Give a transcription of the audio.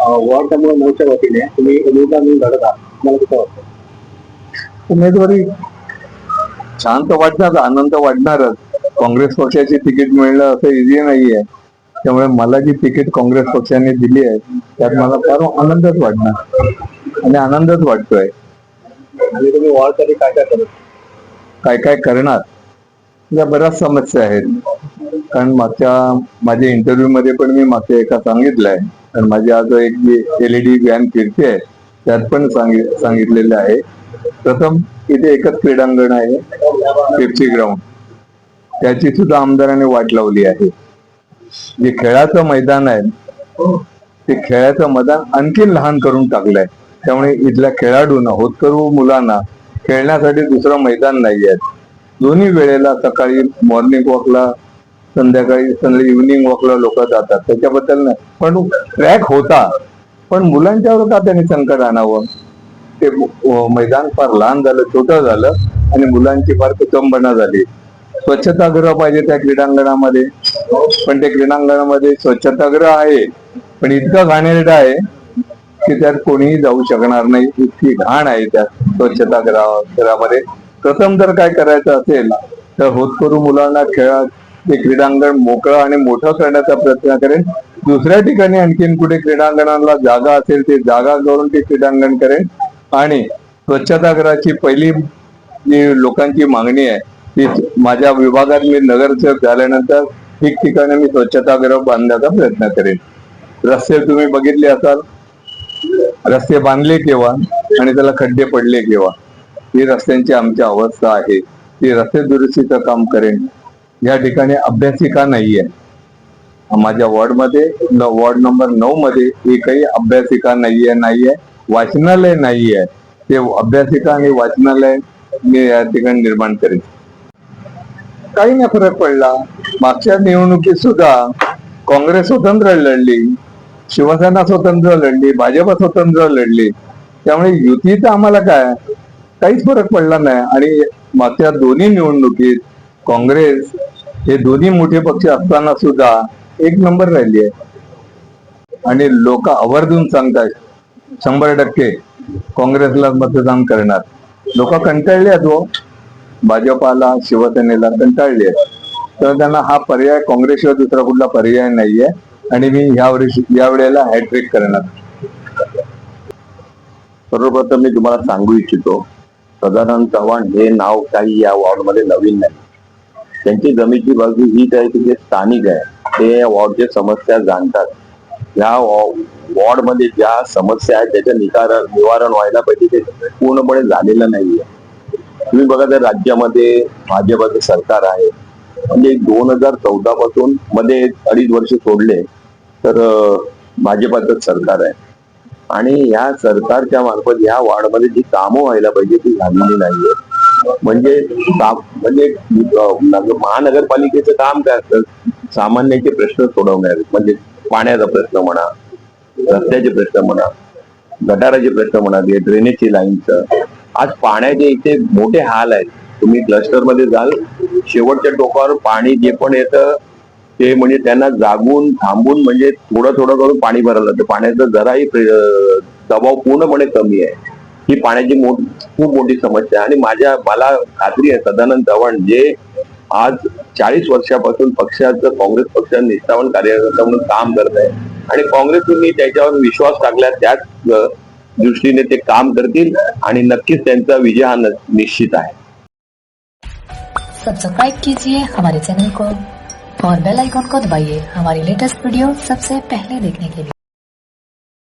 Ward क्रमांक नऊच्या वतीने तुम्ही उमेदवार म्हणून लढत आहात. मला कसं वाटतं? उमेदवारी छान तर वाटणार आनंद वाटणारच. काँग्रेस पक्षाची तिकीट मिळणं असं इझी नाहीये. त्यामुळे मला जी तिकीट काँग्रेस पक्षाने दिली आहे त्यात मला फार आनंदच वाटणार. आणि आनंदच वाटतोय. आणि तुम्ही वॉर्डसाठी काय काय करत? काय काय करणार? या बऱ्याच समस्या आहेत. कारण मागच्या माझ्या इंटरव्ह्यू मध्ये पण मी मागच्या एका सांगितलंय. आणि माझी आज एक जी एलईडी व्हॅन फिरते त्यात पण सांगितलेलं आहे. प्रथम इथे एकच क्रीडांगण आहे पेप्सी ग्राउंड. त्याची सुद्धा आमदाराने वाट लावली आहे. जे खेळाचं मैदान आहे ते खेळाचं मैदान आणखी लहान करून टाकलंय. त्यामुळे इथल्या खेळाडूंना होतकरू मुलांना खेळण्यासाठी दुसरं मैदान नाही आहे दोन्ही वेळेला सकाळी मॉर्निंग वॉकला संध्याकाळी संध्या इव्हिनिंग वॉकला लोक जातात. त्याच्याबद्दल नाही. पण ट्रॅक होता. पण मुलांच्यावर का त्यांनी संकट आणावं. ते मैदान फार लहान झालं छोटं झालं आणि मुलांची फार कुटुंबना झाली. स्वच्छतागृह पाहिजे त्या क्रीडांगणामध्ये. पण त्या क्रीडांगणामध्ये स्वच्छतागृह आहे. पण इतकं घाणेरडं आहे की त्यात कोणीही जाऊ शकणार नाही. इतकी घाण आहे त्या स्वच्छतागृहामध्ये प्रथम जर काय करायचं असेल तर होतकरू मुलांना खेळा ते क्रीडांगण मोकळं आणि मोठं करण्याचा प्रयत्न करेन. दुसऱ्या ठिकाणी आणखीन कुठे क्रीडांगणाला जागा असेल ते जागा करून ते क्रीडांगण करेन. आणि स्वच्छतागृहाची पहिली जी लोकांची मागणी आहे ती माझ्या विभागात मी नगरसेवक झाल्यानंतर ठिकठिकाणी मी स्वच्छतागृह बांधण्याचा प्रयत्न करेन. रस्ते तुम्ही बघितले असाल. रस्ते बांधले केव्हा आणि त्याला खड्डे पडले केव्हा. ही रस्त्यांची आमची अवस्था आहे. ती रस्ते दुरुस्तीचं काम करेन. या ठिकाणी अभ्यासिका नाहीये. माझ्या वॉर्डमध्ये न- वॉर्ड नंबर नऊ मध्ये एकही अभ्यासिका नाहीये नाहीये. वाचनालय नाहीये. ते अभ्यासिका आणि वाचनालय मी या ठिकाणी निर्माण करेन. काही नाही फरक पडला. मागच्या निवडणुकीत सुद्धा काँग्रेस स्वतंत्र लढली शिवसेना स्वतंत्र लढली भाजप स्वतंत्र लढली. त्यामुळे युतीचं आम्हाला काय? काहीच फरक पडला नाही. आणि मागच्या दोन्ही निवडणुकीत काँग्रेस हे दोन्ही मोठे पक्ष असताना सुद्धा एक नंबर राहिली आहे. आणि लोक आवर्जून सांगतात शंभर टक्के काँग्रेसला मतदान करणार. लोक कंटाळले आहेत हो. भाजपाला शिवसेनेला कंटाळले आहेत. तर त्यांना हा पर्याय काँग्रेसशिवाय दुसरा कुठला पर्याय नाहीये. आणि मी ह्या वर्षी या वेळेला हॅट्रिक करणार. सर्वप्रथम मी तुम्हाला सांगू इच्छितो सदानंद चव्हाण हे नाव काही या वॉर्डमध्ये नवीन नाही. त्यांची जमीची बाजू हीच आहे की जे स्थानिक आहे ते वॉर्डचे समस्या जाणतात. ह्या वॉर्डमध्ये ज्या समस्या आहेत त्याचं निकार निवारण व्हायला पाहिजे ते पूर्णपणे झालेलं नाहीये. तुम्ही बघा तर राज्यामध्ये भाजपाचं सरकार आहे म्हणजे दोन हजार चौदा पासून मध्ये अडीच वर्ष सोडले तर अं, भाजपाचं सरकार आहे. आणि या सरकारच्या मार्फत या वॉर्डमध्ये जी कामं व्हायला पाहिजे ती झालेली नाहीये. म्हणजे म्हणजे नगर- महानगरपालिकेचं काम काय असतं? सामान्याचे प्रश्न सोडवणार म्हणजे पाण्याचा प्रश्न म्हणा रस्त्याचे प्रश्न म्हणा गटाराचे प्रश्न म्हणा ड्रेनेजची लाईनचं आज पाण्याचे इथे मोठे हाल आहेत. तुम्ही क्लस्टरमध्ये जाल शेवटच्या टोकावर पाणी जे पण येतं ते म्हणजे त्यांना जागून थांबून म्हणजे थोडं थोडं करून पाणी भरायला तर पाण्याचा जराही दबाव पूर्णपणे कमी आहे. ही पाण्याची मोठ खूप मोठी समस्या आहे. आणि माझ्या मला खात्री आहे सदानंद चव्हाण जे आज चाळीस वर्षापासून पक्षाचं काँग्रेस पक्षात निष्ठावान कार्यकर्ता म्हणून काम करत आहे. आणि काँग्रेसनी त्याच्यावर विश्वास टाकला त्याच दृष्टीने ते काम करतील आणि नक्कीच त्यांचा विजय हा निश्चित आहे. सब्सक्राइब कीजिए हमारे चैनल को और बेल आइकॉन को दबाइए हमारी लेटेस्ट वीडियो सबसे पहले देखने के लिए।